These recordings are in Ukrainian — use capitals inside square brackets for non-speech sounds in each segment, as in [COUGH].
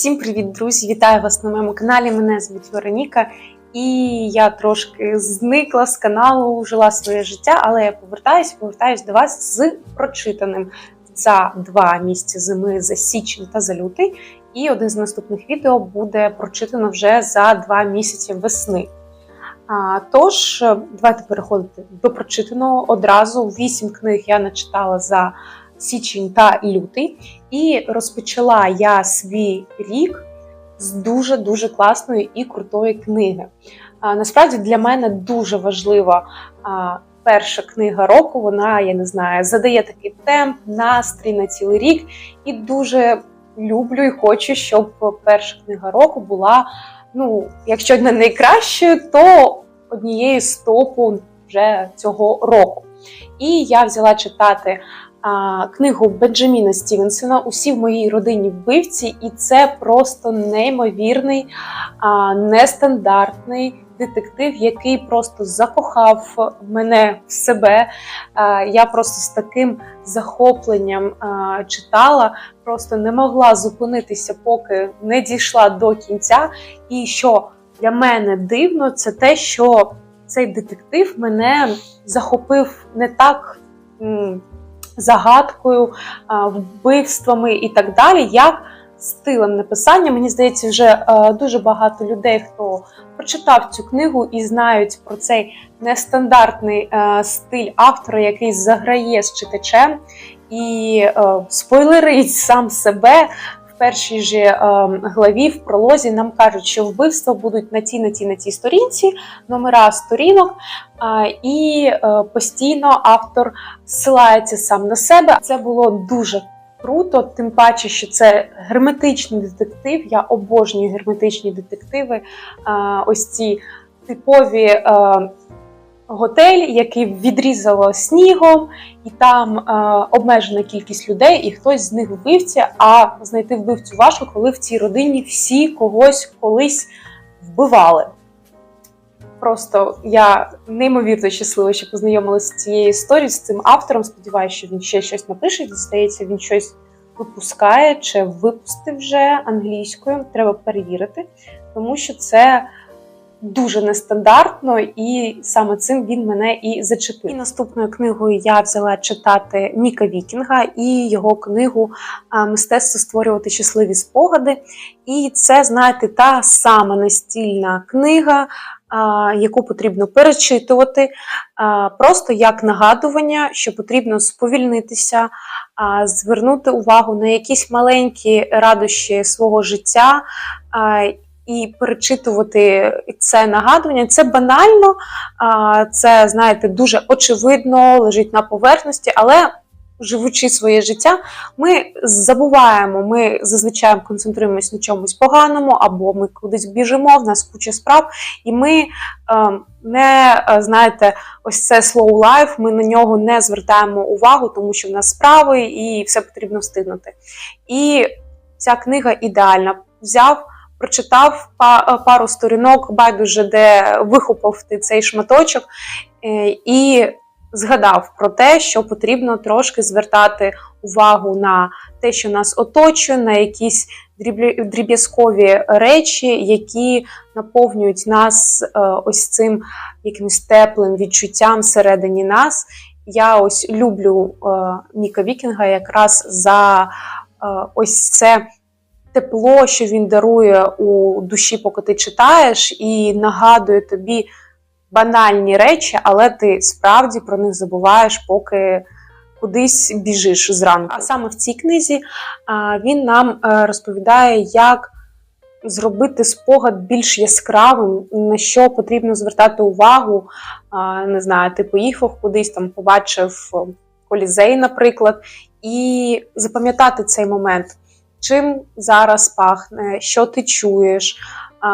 Всім привіт, друзі! Вітаю вас на моєму каналі. Мене звуть Вероніка, і я трошки зникла з каналу, жила своє життя, але я повертаюсь, повертаюсь до вас з прочитаним за два місяці зими за січень та за лютий. І один з наступних відео буде прочитано вже за два місяці весни. Тож, давайте переходити до прочитаного одразу. Вісім книг я начитала за січень та лютий. І розпочала я свій рік з дуже-дуже класної і крутої книги. А, Насправді для мене дуже важлива а, перша книга року. Вона, я не знаю, задає такий темп, настрій на цілий рік. І дуже люблю і хочу, щоб перша книга року була, ну, якщо не найкращою, то однією з топу вже цього року. І я взяла читати а, книгу Бенджаміна Стівенсона Усі в моїй родині вбивці, і це просто неймовірний, а, нестандартний детектив, який просто закохав мене в себе. Я просто з таким захопленням читала, просто не могла зупинитися, поки не дійшла до кінця. І що для мене дивно, це те, що цей детектив мене захопив не так загадкою, вбивствами і так далі, як стилем написання. Мені здається, вже е, дуже багато людей, хто прочитав цю книгу і знають про цей нестандартний е, стиль автора, який заграє з читачем і е, спойлерить сам себе. Першій же е, главі в пролозі нам кажуть, що вбивства будуть на тій, на тій, на тій сторінці, номера сторінок, і е, постійно автор ссилається сам на себе. Це було дуже круто, тим паче, що це герметичний детектив. Я обожнюю герметичні детективи. Ось ці типові. Готель, який відрізало снігом, і там е, обмежена кількість людей, і хтось з них вбивця. А знайти вбивцю важко, коли в цій родині всі когось колись вбивали. Просто я неймовірно щаслива, що познайомилася з цією історією, з цим автором. Сподіваюся, що він ще щось напише. Здається, він щось випускає чи випустив вже англійською. Треба перевірити, тому що це дуже нестандартно, і саме цим він мене і зачепив. І наступною книгою я взяла читати Ніка Вікінга і його книгу Мистецтво створювати щасливі спогади. І це, знаєте, та сама настільна книга. Яку потрібно перечитувати, просто як нагадування, що потрібно сповільнитися, звернути увагу на якісь маленькі радощі свого життя і перечитувати це нагадування. Це банально, це, знаєте, дуже очевидно, лежить на поверхності, але. Живучи своє життя, ми забуваємо, ми зазвичай концентруємось на чомусь поганому, або ми кудись біжимо, в нас куча справ, і ми е, не знаєте, ось це slow life, ми на нього не звертаємо увагу, тому що в нас справи і все потрібно встигнути. І ця книга ідеальна. Взяв прочитав пару сторінок, байдуже, де вихопив ти цей шматочок, е, і згадав про те, що потрібно трошки звертати увагу на те, що нас оточує, на якісь дріб'язкові речі, які наповнюють нас е, ось цим якимось теплим відчуттям всередині нас. Я ось люблю е, Ніка Вікінга якраз за ось це тепло, що він дарує у душі, поки ти читаєш, і нагадує тобі банальні речі, але ти справді про них забуваєш, поки кудись біжиш зранку. А саме в цій книзі він нам е, розповідає, як зробити спогад більш яскравим, на що потрібно звертати увагу. Не знаю, ти поїхав кудись там, побачив колізей, наприклад, і запам'ятати цей момент чим зараз пахне, що ти чуєш,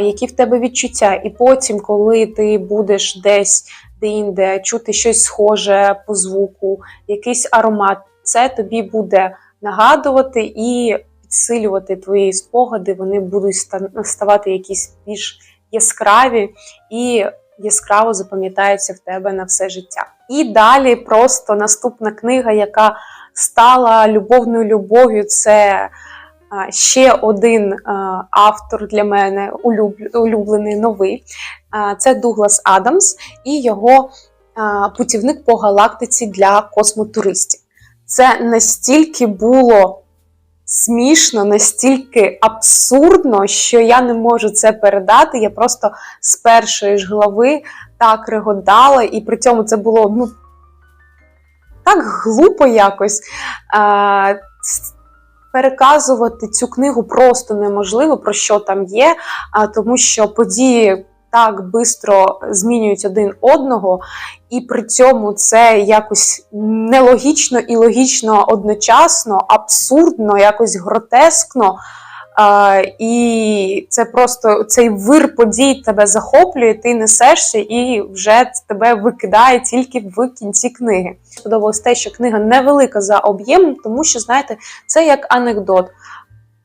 які в тебе відчуття. І потім, коли ти будеш десь де-інде чути щось схоже по звуку, якийсь аромат, це тобі буде нагадувати і підсилювати твої спогади, вони будуть ставати якісь більш яскраві і яскраво запам'ятаються в тебе на все життя. І далі просто наступна книга, яка стала любовною любов'ю, це Ще один автор для мене улюблений новий це Дуглас Адамс і його путівник по галактиці для космотуристів. Це настільки було смішно, настільки абсурдно, що я не можу це передати. Я просто з першої ж глави так реготала, і при цьому це було ну, так глупо якось. Переказувати цю книгу просто неможливо, про що там є, а, тому що події так швидко змінюють один одного, і при цьому це якось нелогічно і логічно одночасно, абсурдно, якось гротескно. І це просто цей вир подій тебе захоплює, ти несешся і вже тебе викидає тільки в кінці книги. Сподобалось те, що книга невелика за об'ємом, тому що, знаєте, це як анекдот.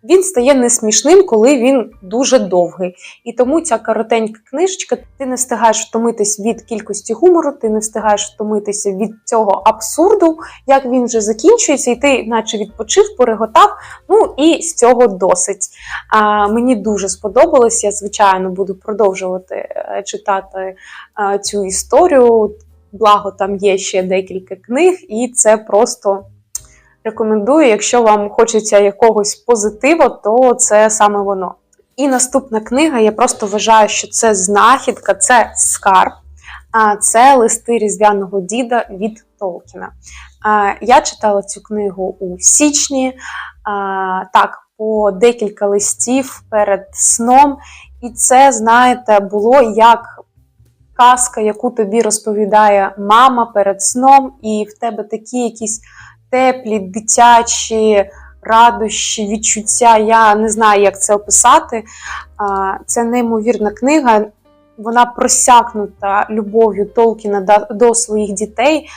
Він стає несмішним, коли він дуже довгий. І тому ця коротенька книжечка, ти не встигаєш втомитись від кількості гумору, ти не встигаєш втомитися від цього абсурду, як він вже закінчується, і ти, наче відпочив, пореготав. Ну і з цього досить. А, мені дуже сподобалось. Я, звичайно, буду продовжувати е, читати е, цю історію. Благо, там є ще декілька книг, і це просто рекомендую. Якщо вам хочеться якогось позитиву, то це саме воно. І наступна книга, я просто вважаю, що це знахідка, це скарб. А це листи різдвяного діда від Толкіна. Я читала цю книгу у січні, так, по декілька листів перед сном. І це, знаєте, було як казка, яку тобі розповідає мама перед сном, і в тебе такі якісь теплі, дитячі радощі, відчуття. Я не знаю, як це описати. Це неймовірна книга. Вона просякнута любов'ю Толкіна до- своїх дітей.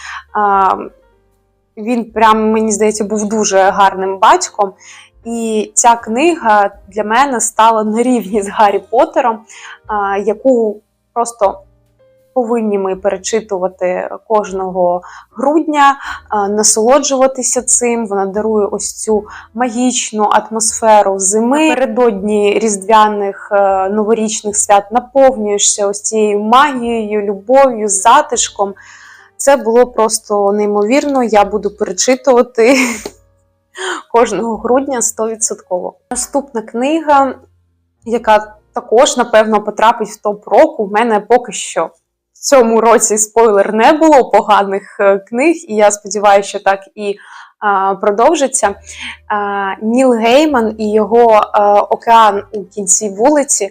Він прям, мені здається, був дуже гарним батьком. І ця книга для мене стала на рівні з Гаррі Поттером, яку просто повинні ми перечитувати кожного грудня, насолоджуватися цим. Вона дарує ось цю магічну атмосферу зими. Напередодні різдвяних е, новорічних свят наповнюєшся ось цією магією, любов'ю, затишком. Це було просто неймовірно. Я буду перечитувати [LAUGHS] кожного грудня 100%. Наступна книга, яка також, напевно, потрапить в топ року, в мене поки що. Цьому році спойлер не було поганих е, книг, і я сподіваюся, що так і а, продовжиться. А, Ніл Гейман і його а, океан у кінці вулиці.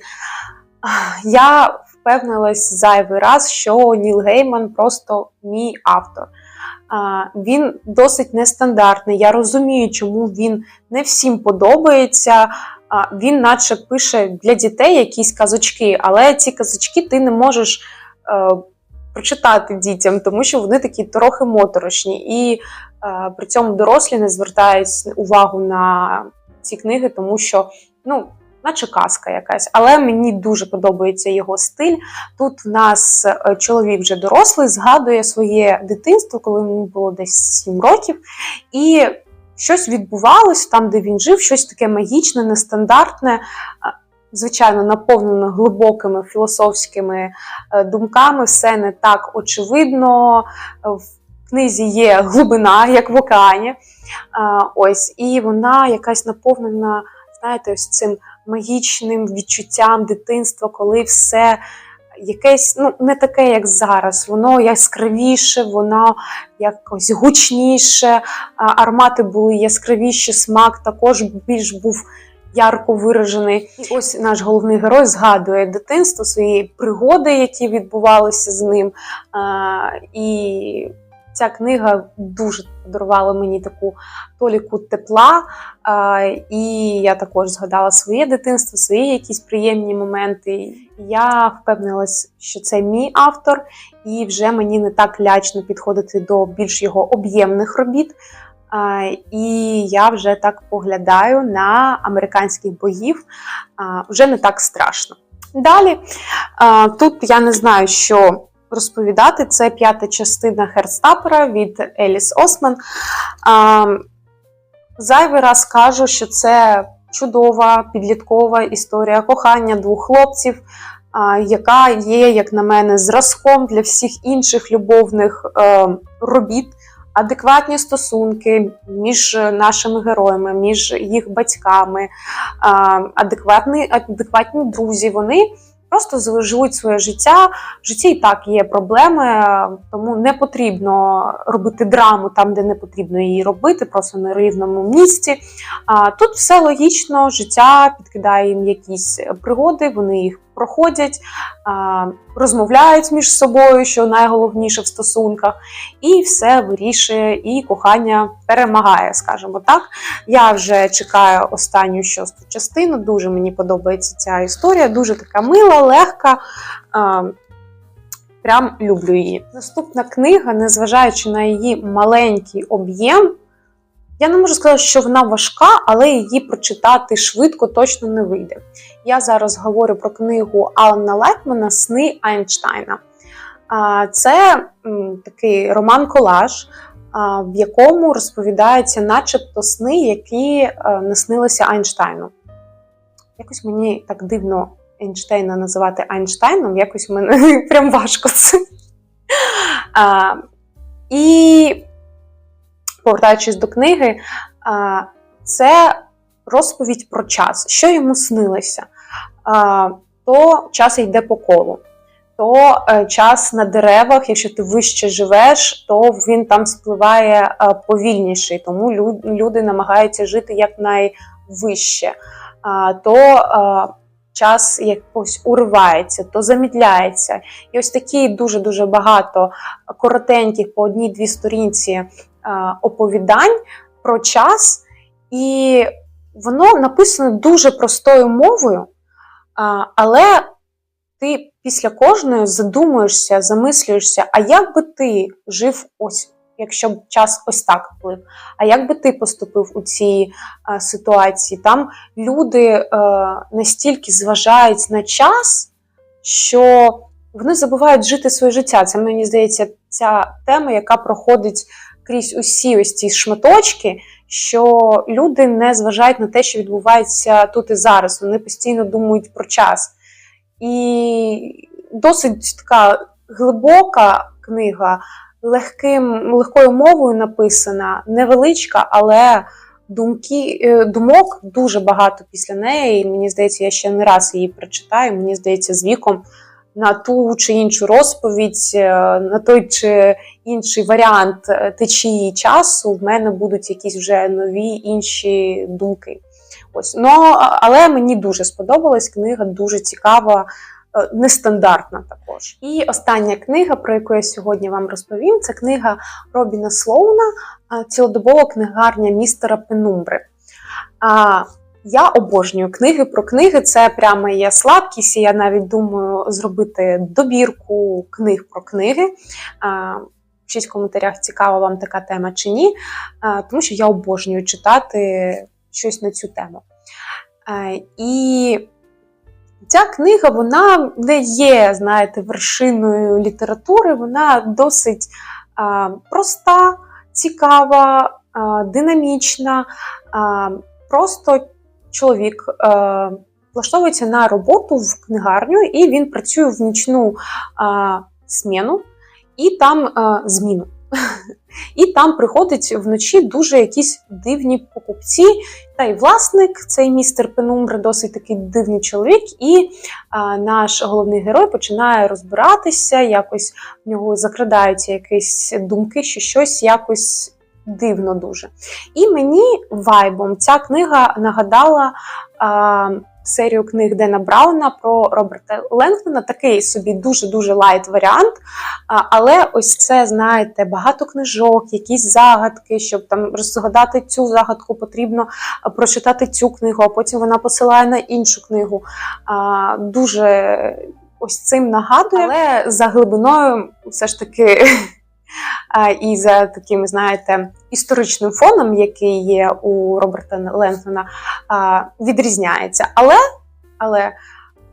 Я впевнилась зайвий раз, що Ніл Гейман просто мій автор. Він досить нестандартний. Я розумію, чому він не всім подобається. Він, наче, пише для дітей якісь казочки, але ці казочки ти не можеш е, прочитати дітям, тому що вони такі трохи моторошні. І е, при цьому дорослі не звертають увагу на ці книги, тому що, ну, наче казка якась. Але мені дуже подобається його стиль. Тут в нас е, чоловік вже дорослий, згадує своє дитинство, коли йому було десь 7 років. І щось відбувалось там, де він жив, щось таке магічне, нестандартне. Звичайно, наповнено глибокими філософськими е, думками, все не так очевидно. В книзі є глибина, як в океані. Ось, і вона якась наповнена, знаєте, ось цим магічним відчуттям дитинства, коли все якесь ну, не таке, як зараз. Воно яскравіше, воно якось гучніше, а, аромати були яскравіші, смак також більш був ярко виражений. І ось наш головний герой згадує дитинство, свої пригоди, які відбувалися з ним. І ця книга дуже подарувала мені таку толіку тепла. І я також згадала своє дитинство, свої якісь приємні моменти. Я впевнилась, що це мій автор, і вже мені не так лячно підходити до більш його об'ємних робіт. І я вже так поглядаю на американських богів, вже не так страшно. Далі, тут я не знаю, що розповідати. Це п'ята частина Херстапера від Еліс Осман. Зайвий раз кажу, що це чудова підліткова історія кохання двох хлопців, яка є, як на мене, зразком для всіх інших любовних е, робіт. Адекватні стосунки між нашими героями, між їх батьками, адекватні, адекватні друзі. Вони просто живуть своє життя. В житті і так є проблеми, тому не потрібно робити драму там, де не потрібно її робити, просто на рівному місці. Тут все логічно, життя підкидає їм якісь пригоди, вони їх проходять, розмовляють між собою, що найголовніше в стосунках, і все вирішує, і кохання перемагає, скажімо так. Я вже чекаю останню шосту частину. Дуже мені подобається ця історія, дуже така мила, легка. Прям люблю її. Наступна книга, незважаючи на її маленький об'єм, я не можу сказати, що вона важка, але її прочитати швидко точно не вийде. Я зараз говорю про книгу Алана Лайтмана Сни Айнштайна. Це такий роман-колаж, в якому розповідається, начебто, сни, які е, наснилися Айнштайну. Якось мені так дивно Айнштейна називати Айнштайном, якось мене [LAUGHS] прям важко це. І повертаючись до книги, це розповідь про час, що йому снилося. То час йде по колу, то е, час на деревах, якщо ти вище живеш, то він там спливає е, повільніший, тому люди намагаються жити якнайвище. То е, час якось уривається, то замідляється. І ось такі дуже-дуже багато коротеньких по одній-дві сторінці оповідань про час, і воно написано дуже простою мовою, але ти після кожної задумуєшся, замислюєшся, а як би ти жив ось, якщо б час ось так вплив, а як би ти поступив у цій ситуації? Там люди настільки зважають на час, що вони забувають жити своє життя. Це мені здається, ця тема, яка проходить крізь усі ось ці шматочки, що люди не зважають на те, що відбувається тут і зараз. Вони постійно думають про час. І досить така глибока книга, легким, легкою мовою написана, невеличка, але думки, е, думок дуже багато після неї. І мені здається, я ще не раз її прочитаю. Мені здається, з віком на ту чи іншу розповідь, е, на той чи інший варіант е, течії часу, в мене будуть якісь вже нові інші думки. Ось. Ну, Але мені дуже сподобалась книга, дуже цікава, е, нестандартна також. І остання книга, про яку я сьогодні вам розповім, це книга Робіна Слоуна Цілодобова книгарня містера Пенумбри. Я обожнюю книги про книги. Це прямо є слабкість. і Я навіть думаю зробити добірку книг про книги. Пишіть в коментарях, цікава вам така тема чи ні, тому що я обожнюю читати щось на цю тему. І ця книга вона не є, знаєте, вершиною літератури, вона досить проста, цікава, динамічна. Просто чоловік е, влаштовується на роботу в книгарню, і він працює в нічну е, сміну і там е, зміну. [LAUGHS] І там приходить вночі дуже якісь дивні покупці. Та й власник, цей містер Пенумбра, досить такий дивний чоловік, і а, наш головний герой починає розбиратися, якось в нього закрадаються якісь думки, що щось якось дивно дуже. І мені вайбом ця книга нагадала а, серію книг Дена Брауна про Роберта Ленгтона. Такий собі дуже-дуже лайт варіант. Але ось це, знаєте, багато книжок, якісь загадки, щоб там розгадати цю загадку, потрібно прочитати цю книгу, а потім вона посилає на іншу книгу. Дуже ось цим нагадує, але за глибиною все ж таки. І за таким, знаєте, історичним фоном, який є у Роберта Ленфена, відрізняється. Але але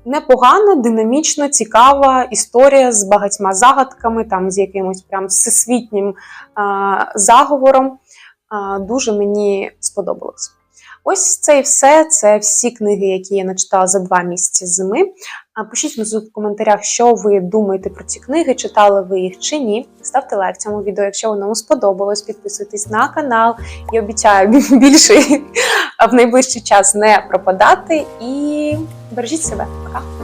непогана, динамічно, цікава історія з багатьма загадками, там з якимось прям всесвітнім заговором. Дуже мені сподобалось. Ось це і все. Це всі книги, які я начитала за два місяці зими. Пишіть внизу в коментарях, що ви думаєте про ці книги, читали ви їх чи ні. Ставте лайк цьому відео, якщо воно вам сподобалось. Підписуйтесь на канал і обіцяю [LAUGHS] більше в найближчий час не пропадати. І бережіть себе. Пока!